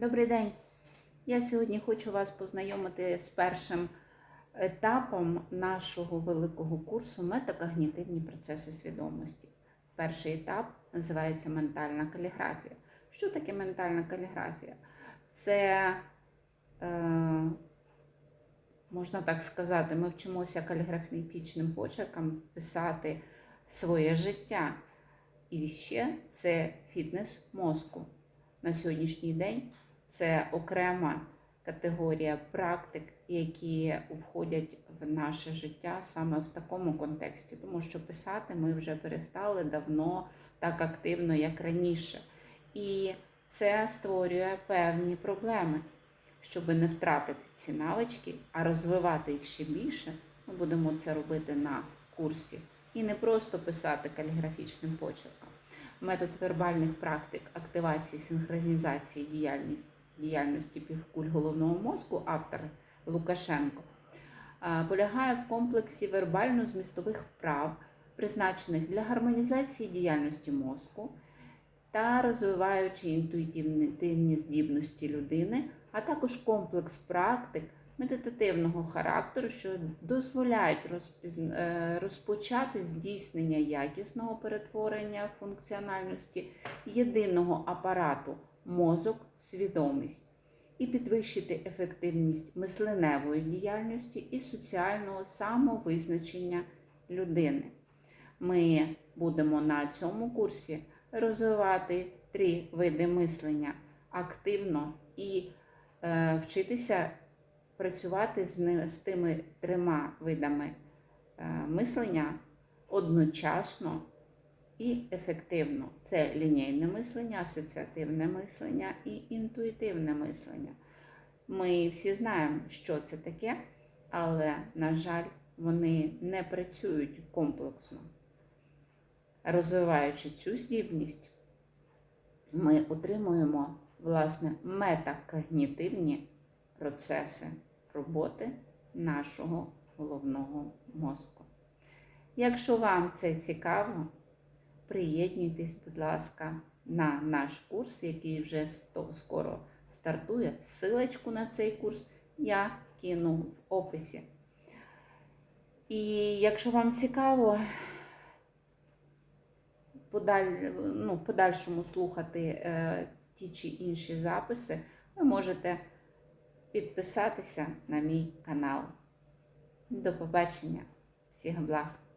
Добрий день. Я сьогодні хочу вас познайомити з першим етапом нашого великого курсу метакогнітивні процеси свідомості. Перший етап називається ментальна каліграфія. Що таке ментальна каліграфія? Це, е, можна так сказати, ми вчимося каліграфічним почерком писати своє життя. І ще це фітнес мозку. На сьогоднішній день це окрема категорія практик, які входять в наше життя саме в такому контексті, тому що писати ми вже перестали давно так активно, як раніше. І це створює певні проблеми. Щоб не втратити ці навички, а розвивати їх ще більше, ми будемо це робити на курсі. І не просто писати каліграфічним почерком. Метод вербальних практик активації, синхронізації діяльність, діяльності півкуль головного мозку, автор Лукашенко, полягає в комплексі вербально-змістових вправ, призначених для гармонізації діяльності мозку та розвиваючи інтуїтивні здібності людини, а також комплекс практик медитативного характеру, що дозволяють розпізн- е, розпочати здійснення якісного перетворення функціональності єдиного апарату мозок, свідомість і підвищити ефективність мисленевої діяльності і соціального самовизначення людини. Ми будемо на цьому курсі розвивати три види мислення активно і е, вчитися працювати з, з тими трьома видами е, мислення одночасно і ефективно. Це лінійне мислення, асоціативне мислення і інтуїтивне мислення. Ми всі знаємо, що це таке, але, на жаль, вони не працюють комплексно. Розвиваючи цю здібність, ми отримуємо власне метакогнітивні процеси роботи нашого головного мозку. Якщо вам це цікаво, приєднуйтесь, будь ласка, на наш курс, який вже скоро стартує. Силочку на цей курс я кину в описі. І якщо вам цікаво, подаль, ну, в подальшому слухати е, ті чи інші записи, ви можете підписатися на мій канал. До побачення. Всіх благ!